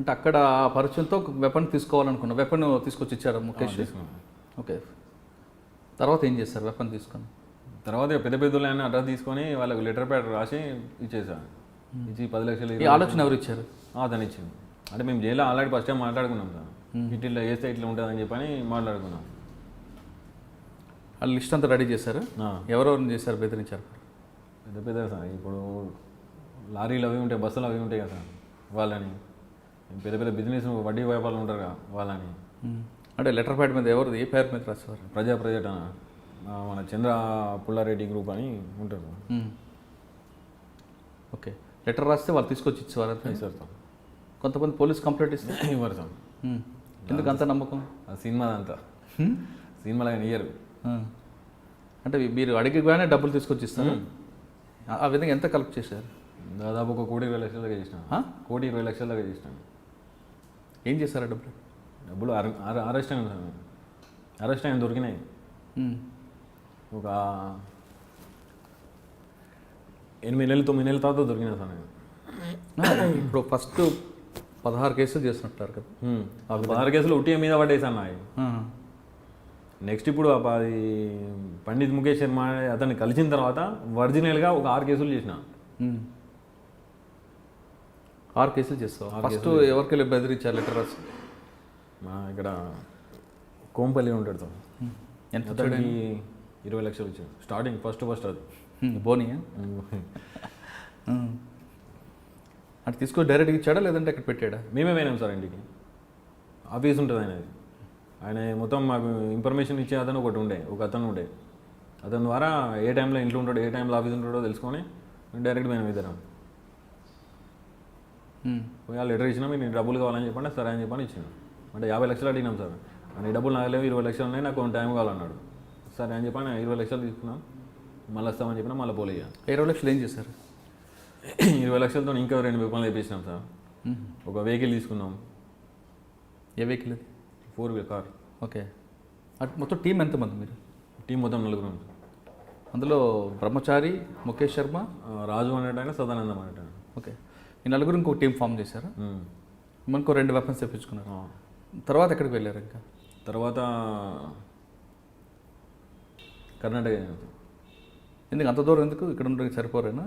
అంటే అక్కడ ఆ పరిచయంతో ఒక వెపన్ తీసుకోవాలనుకున్నా. వెపన్ తీసుకొచ్చి ఇచ్చారు ముఖేష్ ఓకే. తర్వాత ఏం చేస్తారు వెపన్ తీసుకొని? తర్వాత పెద్ద పెద్ద ఆయన అడ్రస్ తీసుకొని వాళ్ళకి లెటర్ ప్యాడ్ రాసి ఇచ్చేసాను ఇచ్చి పది లక్షలు ఈ ఆలోచన ఎవరు ఇచ్చారు అతను ఇచ్చింది. అంటే మేము జైల్లో ఆల్రెడీ ఫస్ట్ టైం మాట్లాడుకున్నాం సార్. ఇట్లా చేస్తే ఇట్లా ఉంటుందని చెప్పని మాట్లాడుకున్నాం. ఆ లిస్ట్ అంతా రెడీ చేశారు? ఎవరెవరిని చేశారు బెదిరించారు? పెద్ద పెద్ద సార్ ఇప్పుడు లారీలు అవి ఉంటాయి బస్సులు అవి ఉంటాయి కదా సార్ వాళ్ళని. పెద్ద పెద్ద బిజినెస్ వడ్డీ వ్యాపారాలు ఉంటారు కదా వాళ్ళని. అంటే లెటర్ ప్యాడ్ మీద ఎవరిది? ఏ పేరు మీద రాసేవారు? ప్రజా ప్రజట మన చంద్ర పుల్లారెడ్డి గ్రూప్ అని ఉంటారు. ఓకే. లెటర్ రాస్తే వాళ్ళు తీసుకొచ్చి ఇచ్చేవారు? సార్ సార్ కొంతమంది పోలీస్ కంప్లైంట్ ఇస్తే? ఇవ్వరు సార్. ఎందుకు అంత నమ్మకం? సినిమా అంతా? సినిమాలో కానీ ఇయ్యరు. అంటే మీరు అడిగగానే డబ్బులు తీసుకొచ్చి ఇస్తారు? ఆ- విధంగా ఎంత కలెక్ట్ చేశారు? దాదాపు ఒక కోటి ఇరవై లక్షల దాకా చేసినాను ఆ? కోటి ఇరవై లక్షల దాకా చేసినాను ఏం చేశారు డబ్బులు డబ్బులు అర- అర- అరెస్ట్ సార్ అరెస్ట్ అయిన దొరికినాయి. ఒక ఎనిమిది నెలలు తొమ్మిది నెలల తర్వాత దొరికినాయి సార్ నేను ఇప్పుడు ఫస్ట్ పదహారు కేసులు చేసినట్టారు కదా. పదహారు కేసులు ఉట్టి మీద పడ్డాయి నాయి. నెక్స్ట్ ఇప్పుడు అది పండిత్ ముఖేష్ శర్మ అతన్ని కలిసిన తర్వాత ఒరిజినల్గా ఒక ఆరు కేసులు చేసిన. ఆరు కేసులు చేస్తావు. ఫస్ట్ ఎవరికి వెళ్ళి బెదిరించారు లెటర్ రాసి. మా ఇక్కడ కోంపల్లి ఉంటాడు. ఎంత ఇరవై లక్షలు ఇచ్చాడు. స్టార్టింగ్ ఫస్ట్ ఫస్ట్ అది. బోనియా. అంటే తీసుకొని డైరెక్ట్గా ఇచ్చాడా? లేదంటే అక్కడ పెట్టాడా? మేమే పోయినాం సార్ ఇంటికి. ఆఫీస్ ఉంటుంది ఆయనది. ఆయన మొత్తం మాకు ఇన్ఫర్మేషన్ ఇచ్చే అతను ఒకటి ఉండే ఒక అతను ఉండే. అతని ద్వారా ఏ టైంలో ఇంట్లో ఉంటాడో ఏ టైంలో ఆఫీస్ ఉంటాడో తెలుసుకొని డైరెక్ట్ మేము ఇద్దరం. ఆ లెటర్ ఇచ్చినా మీకు డబ్బులు కావాలని చెప్పండి సరే అని చెప్పని ఇచ్చినాం అంటే యాభై లక్షలు అడిగినాం సార్. అని డబ్బులు నాకు లేవు ఇరవై లక్షలు ఉన్నాయి నాకు కొంత టైం కావాలన్నాడు. సరే అని చెప్పని ఇరవై లక్షలు తీసుకున్నాం. మళ్ళీ వస్తామని చెప్పినా మళ్ళీ పోలే ఇక. ఇరవై లక్షలు ఏం చేశారు? ఇరవై లక్షలతో ఇంకా రెండు విపణలు వేయించినాం సార్. ఒక వెహికల్ తీసుకున్నాం. ఏ vehicle four wheeler car. Okay. అటు మొత్తం టీం ఎంతమంది మీరు? టీం మొత్తం నలుగురం. అందులో బ్రహ్మచారి ముఖేష్ శర్మ? రాజు అనేటాయన సదానందం అనేటాయన ఓకే. ఈ నలుగురు ఇంకో టీం ఫామ్ చేశారా. మనకు రెండు వెపన్స్ తెప్పించుకున్నారు. తర్వాత ఎక్కడికి వెళ్ళారు ఇంకా? తర్వాత కర్ణాటక ఎందుకు? అంత దూరం ఎందుకు? ఇక్కడ ఉండడానికి సరిపోరేనా?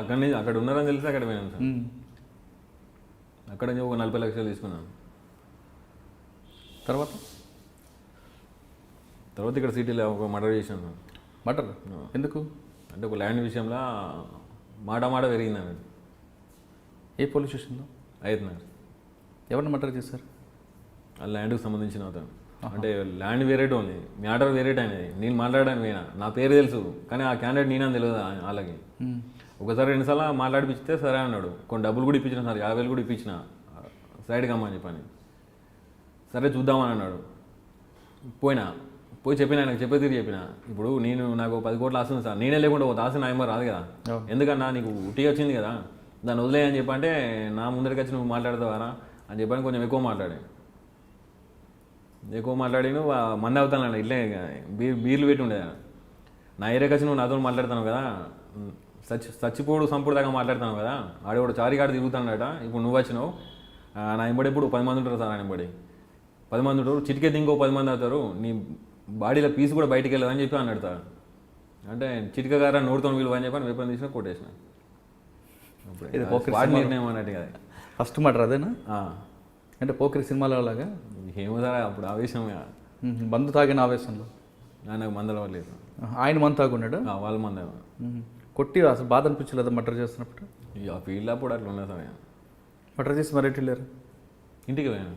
అక్కడి నుంచి అక్కడ ఉన్నారని తెలిసి అక్కడ పోయినాం సార్. అక్కడ నుంచి ఒక నలభై లక్షలు తీసుకున్నాను తర్వాత? తర్వాత ఇక్కడ సిటీలో ఒక మర్డర్ చేసినాను సార్. మటర్ ఎందుకు? అంటే ఒక ల్యాండ్ విషయంలో మాట మాట పెరిగింది అన్నట్టు. ఏ పోలీస్ స్టేషన్లో? అవుతున్నారు ఎవరిని మటర్ చేశారు? ఆ ల్యాండ్కి సంబంధించిన అతను. అంటే ల్యాండ్ వేరేట్ ఉంది మ్యాటర్ వేరేట్ అనేది నేను మాట్లాడడానికి పోయినా. నా పేరు తెలుసు. కానీ ఆ క్యాండిడేట్ నేనని తెలియదు వాళ్ళకి. ఒకసారి రెండుసార్లు మాట్లాడిపిస్తే సరే అన్నాడు. కొన్ని డబ్బులు కూడా ఇప్పించిన సార్. యాభై వేలు కూడా ఇప్పించిన. సైడ్కి అమ్మని చెప్పని. సరే చూద్దామని అన్నాడు. పోయినా. పోయి చెప్పిన ఆయనకు చెప్పే తీరు చెప్పిన. ఇప్పుడు నేను నాకు పది కోట్లు ఆస్తుంది సార్. నేనే లేకుండా ఒక ఆశ నా ఏమో రాదు కదా. ఎందుకన్నా నీకు ఉట్టి వచ్చింది కదా. దాన్ని వదిలేయని చెప్పి చెప్పంటే నా ముందరికి వచ్చి నువ్వు మాట్లాడతావారా అని చెప్పని కొంచెం ఎక్కువ మాట్లాడే ఎక్కువ మాట్లాడి నువ్వు మంది అవుతాను ఇట్లే బీర్ బీర్లు పెట్టి ఉండే నా ఏరియాకి వచ్చి నువ్వు నాతో మాట్లాడతాను కదా సచ్చి చచ్చిపోడు సంపుడు దాకా మాట్లాడతాను కదా ఆడేవాడు చారిగాడు తిరుగుతాడట ఇప్పుడు నువ్వు వచ్చినావు. నా ఇంబడి ఇప్పుడు పది మంది ఉంటారు సార్ ఆయన ఇంబడి పది మంది ఉంటారు చిటికెత్తి ఇంకో పది మంది అవుతారు నీ బాడీలో పీస్ కూడా బయటికి వెళ్ళదని చెప్పి అన్నాడు సార్. అంటే చిటిక గారా నోడుతో విలువ అని చెప్పి వేపని తీసిన కొట్టేసిన. ఇది పోకిరి నిర్ణయం అన్నట్టు కదా. ఫస్ట్ మటర్ అదేనా. అంటే పోకిరి సినిమాలో లాగా? ఏమో అప్పుడు ఆవేశం. మందు తాగిన ఆవేశంలో? నాకు మందల లేదు ఆయన మందు తాగున్నాడు వాళ్ళ మంద. కొట్టి అసలు బాధ అనిపించలేదా మటర్ చేస్తున్నప్పుడు? ఆ ఫీల్డ్ అప్పుడు అట్లా సార్ ఇక. మటర్ చేసి మరి వెళ్ళారు? ఇంటికి పోయాను.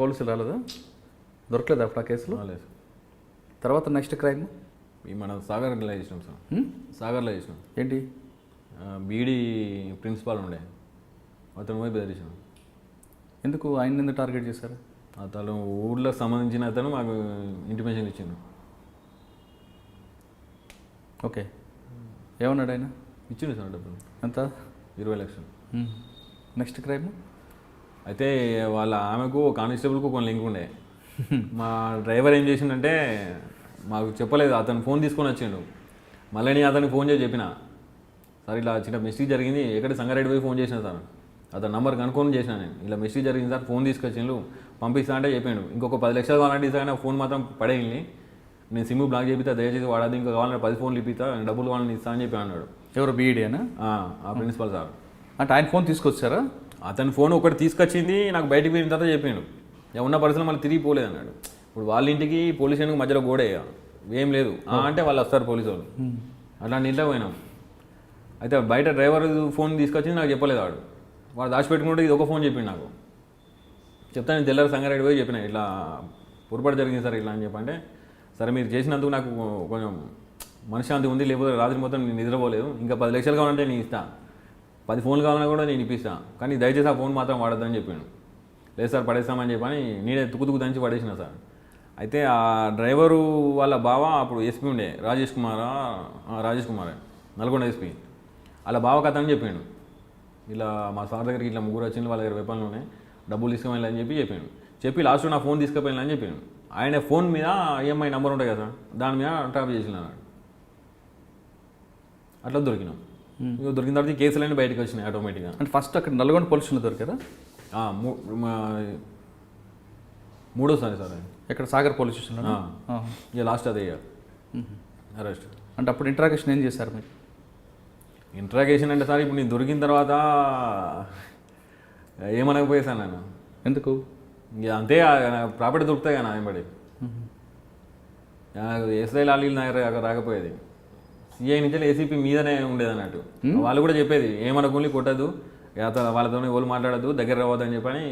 పోలీసులు రాలేదా? దొరకలేదా అప్పుడు ఆ కేసులో? రాలేదు తర్వాత నెక్స్ట్ క్రైమ్? ఈ మన సాగర్లో చేసినాం సార్. సాగర్లో చేసినాం. ఏంటి? బీడీ ప్రిన్సిపాల్ ఉండే. అతను పోయి బెదిరించాం ఎందుకు? ఆయన ఎందుకు టార్గెట్ చేశారు? అతను ఊర్లో సంబంధించిన అతను మాకు ఇంటిమేషన్ ఇచ్చిండు. ఓకే. ఏమన్నాడు ఆయన? ఇచ్చిండు సార్ డబ్బులు. ఎంత? ఇరవై లక్షలు. Next crime? అయితే వాళ్ళ ఆమెకు కానిస్టేబుల్కు కొన్ని లింక్ ఉండే. మా డ్రైవర్ ఏం చేసిండంటే మాకు చెప్పలేదు అతను ఫోన్ తీసుకొని వచ్చిండు. మళ్ళీ నేను అతనికి ఫోన్ చేసి చెప్పిన. సార్ ఇట్లా చిన్న మిస్టేక్ జరిగింది ఎక్కడ సంగారెడ్డి పోయి ఫోన్ చేసిన సార్. అతను నంబర్ కనుక్కొని చేసిన నేను. ఇలా మిస్టేక్ జరిగింది సార్ ఫోన్ తీసుకొచ్చిండు పంపిస్తా అంటే చెప్పాడు ఇంకొక పది లక్షలు కావాలంటే ఇస్తా కానీ ఫోన్ మాత్రం పడేయండి. నేను సిమ్ బ్లాక్ చేపిస్తా దయచేసి వాడదు ఇంకా కావాలంటే పది ఫోన్లు ఇప్పిస్తా డబ్బులు కావాలని ఇస్తా అని చెప్పి అన్నాడు. ఎవరు బీఈడీనా ఆ, ఆ ప్రిన్సిపల్ సార్. అంటే ఆయన ఫోన్ తీసుకొచ్చారా? అతని ఫోన్ ఒకటి తీసుకొచ్చింది నాకు బయటికి పోయిన తర్వాత చెప్పిండు ఇక ఉన్న పరిస్థితులు మళ్ళీ తిరిగి పోలేదు అన్నాడు. ఇప్పుడు వాళ్ళ ఇంటికి పోలీస్ స్టేషన్కి మధ్యలో గోడే. ఏం లేదు. అంటే వాళ్ళు వస్తారు పోలీసు వాళ్ళు. అట్లాంటి ఇంట్లో పోయినాం. అయితే బయట డ్రైవర్ ఫోన్ తీసుకొచ్చి నాకు చెప్పలేదు వాడు. వాడు దాచిపెట్టుకుంటే ఇది ఒక ఫోన్ చెప్పిండు నాకు. చెప్తా నేను తెల్లారి సంగారెడ్డి పోయి చెప్పిన ఇట్లా పొరపాటు జరిగింది సార్ ఇట్లా అని చెప్పంటే సరే మీరు చేసినందుకు నాకు కొంచెం మనశ్శాంతి ఉంది లేకపోతే రాత్రి మొత్తం నేను నిద్రపోలేదు ఇంకా పది లక్షలు కావాలంటే నేను ఇస్తాను పది ఫోన్లు కావాలన్నా కూడా నేను ఇప్పిస్తాను కానీ దయచేసి ఆ ఫోన్ మాత్రం వాడద్దని చెప్పాను లేదు సార్ పడేస్తామని చెప్పని నేనే తుక్కు తుక్కు దంచి పడేసిన సార్. అయితే ఆ డ్రైవరు వాళ్ళ బావ అప్పుడు ఎస్పీ ఉండే రాజేష్ కుమార్ రాజేష్ కుమార్ నల్గొండ ఎస్పీ. వాళ్ళ బావ కథ అని చెప్పిండు. ఇలా మా సార్ దగ్గరికి ఇట్లా ముగ్గురు వచ్చింది వాళ్ళ దగ్గర వెపన్లు ఉన్నాయి డబ్బులు తీసుకుపోయిన అని చెప్పి చెప్పాను చెప్పి లాస్ట్ నా ఫోన్ తీసుకుపోయిన అని చెప్పాను ఆయన ఫోన్ మీద ఈఎంఐ నెంబర్ ఉంటుంది కదా దాని మీద ట్రాప్ చేసిన అట్లా దొరికినాం. ఇక దొరికిన తర్వాత కేసులన్నీ బయటకు వచ్చినాయి ఆటోమేటిక్గా అంటే ఫస్ట్ అక్కడ నల్గొండ పోలీసులు దొరికారా? ఆ, మూ- మా- మూడోసారి సార్ అది. ఇక్కడ సాగర్ పోలీస్ స్టేషన్లో. ఇక లాస్ట్ అదే ఇక అరెస్ట్. అంటే అప్పుడు ఇంట్రాగేషన్ ఏం చేశారు మీరు? ఇంట్రాగేషన్ అంటే సార్ ఇప్పుడు నేను దొరికిన తర్వాత ఏమనకపోయేసాను నేను. ఎందుకు? అంతే ప్రాపర్టీ దొరుకుతాయి కదా వెంబడి. ఎస్ఐ లాలీలు నా దగ్గర రాకపోయేది. సిఐ నుంచి ఏసీపీ మీదనే ఉండేది అన్నట్టు. వాళ్ళు కూడా చెప్పేది ఏమనకుండా కొట్టదు వాళ్ళతో ఎవరు మాట్లాడద్దు దగ్గర రావద్దని చెప్పని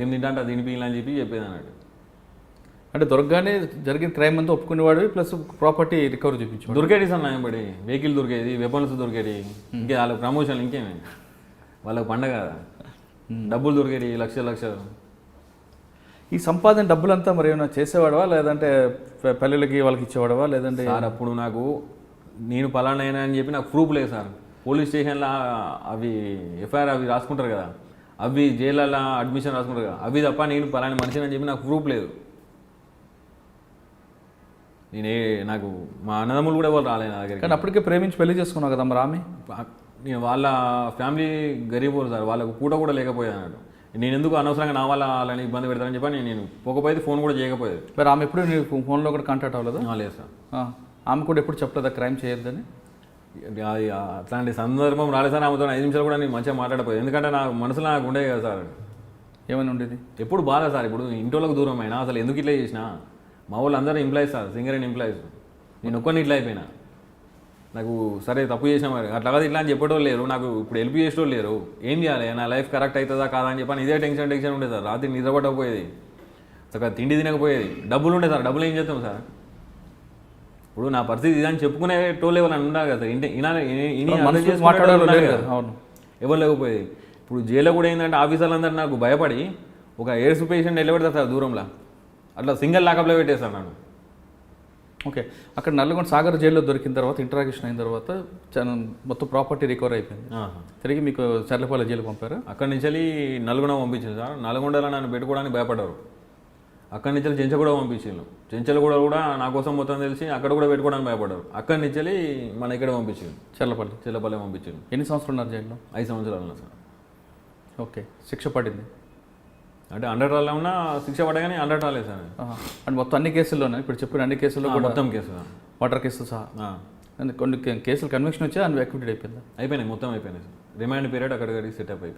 ఏం తింటా అంటే అది తినిపించాలని చెప్పి చెప్పేది అన్నట్టు. అంటే దొరకగానే జరిగిన క్రైమ్ అంతా ఒప్పుకునేవాడు ప్లస్ ప్రాపర్టీ రికవరీ చూపించేవాడు. దొరికేది సార్ నా వెంబడి వెహికల్ దొరికేది వెపన్స్ దొరికేది ఇంకే వాళ్ళ ప్రమోషన్ ఇంకేమి. వాళ్ళకి పండగ. డబ్బులు దొరికేది లక్ష లక్షలు. ఈ సంపాదన డబ్బులంతా మరి ఏమైనా చేసేవాడవా? లేదంటే పె- పెళ్ళిళ్ళకి వాళ్ళకి ఇచ్చేవాడవా? లేదంటే సార్ అప్పుడు నాకు నేను పలానా అయినా అని చెప్పి నాకు ప్రూఫ్ లేదు సార్. పోలీస్ స్టేషన్లో అవి ఎఫ్ఐఆర్ అవి రాసుకుంటారు కదా. అవి జైళ్ళలో అడ్మిషన్ రాసుకుంటారు కదా. అవి తప్ప నేను పలానా మనిషిని అని చెప్పి నాకు ప్రూఫ్ లేదు. నేనే నాకు మా అన్నదమ్ములు కూడా ఎవరు రాలేదు నా దగ్గరికి. కానీ అప్పటికే ప్రేమించి పెళ్ళి చేసుకున్నావు కదా మరి ఆమె ఆ- నేను వాళ్ళ ఫ్యామిలీ గరీబ్ సార్ వాళ్ళకు పూట కూడా లేకపోయేది అన్నట్టు నేను ఎందుకు అనవసరంగా నా వల్ల వాళ్ళని ఇబ్బంది పెడతానని చెప్పి నేను పోకపోయేది ఫోన్ కూడా చేయకపోయేది. మరి ఆమె ఎప్పుడు నీ ఫోన్లో కూడా కాంటాక్ట్ అవ్వలేదా? లేదు సార్. ఆమె కూడా ఎప్పుడు చెప్పలేదా క్రైమ్ చేయొద్దని? అది అట్లాంటి సందర్భం రాలేదు సార్ ఆమెతో ఐదు నిమిషాలు కూడా నేను మంచిగా మాట్లాడపోయేది ఎందుకంటే నా మనసులో నాకు ఉండేది కదా సార్. ఏమైనా ఉండేది? ఎప్పుడు బాధ సార్ ఇప్పుడు ఇంటోళ్ళకి దూరం అయినా అసలు ఎందుకు ఇట్లా చేసిన? మా వాళ్ళు అందరూ employees sir singer and employees నేను ఒక్కరిని ఇట్లా అయిపోయినా. నాకు సరే తప్పు చేసిన మరి అట్లా కాదు ఇట్లా అని చెప్పేటోళ్ళు లేరు. నాకు ఇప్పుడు హెల్ప్ చేసేటోళ్ళు లేరు. ఏం చేయాలి? నా లైఫ్ కరెక్ట్ అవుతుందా కాదా అని చెప్పని ఇదే టెన్షన్ టెన్షన్ ఉండేది సార్. రాత్రి నిద్రపట్టకపోయేది చక్కగా తిండి తినకపోయేది. డబ్బులు ఉండే సార్ డబ్బులు ఏం చేస్తాం సార్? ఇప్పుడు నా పరిస్థితి ఇదని చెప్పుకునే టోళ్ళు ఎవరైనా ఉండాలి కదా సార్. ఎవరు లేకపోయేది. ఇప్పుడు జైల్లో కూడా ఏంటంటే ఆఫీసర్లందరూ నాకు భయపడి ఒక ఎయిడ్స్ పేషెంట్ నిలబెడతారు సార్ దూరంలో. అట్లా సింగిల్ లాకప్లో పెట్టేశారు నన్ను ఓకే. అక్కడ నల్లగొండ సాగర్ జైల్లో దొరికిన తర్వాత ఇంటరాగేషన్ అయిన తర్వాత మొత్తం ప్రాపర్టీ రికవర్ అయిపోయింది. తిరిగి మీకు చర్లపాలె జైలు పంపారా? అక్కడి నుంచి వెళ్ళి నల్గొండ పంపించింది సార్. నల్గొండలో నన్ను పెట్టుకోవడానికి భయపడ్డారు. అక్కడి నుంచి వెళ్ళి చెంచగూడ పంపించిండు. చెంచలగూడ కూడా నా కోసం మొత్తం తెలిసి అక్కడ కూడా పెట్టుకోవడానికి భయపడ్డారు. అక్కడి నుంచి వెళ్ళి మన ఇక్కడ పంపించిండు. చర్లపల్లి. చిల్లపల్లి పంపించిండు. ఎన్ని సంవత్సరాలు ఉన్నారు జైల్లో? ఐదు సంవత్సరాలు ఉన్నా సార్. ఓకే. శిక్ష పడింది. అంటే హండ్రెడ్ రాళ్ళు ఉన్నా శిక్ష పడగానే హండ్రెడ్ రాలేదు సార్. అండ్ మొత్తం అన్ని కేసుల్లోనే? ఇప్పుడు చెప్పిన అన్ని కేసుల్లో కూడా మొత్తం కేసు వాటర్ కేసు సహా. అండ్ కొన్ని కేసులు కన్విక్షన్ వచ్చి? అన్వి అక్విటెడ్ అయిపోయింది? అయిపోయినాయి మొత్తం అయిపోయినాయి సార్. రిమాండ్ పీరియడ్ అక్కడికి సెటప్ అయిపోయింది.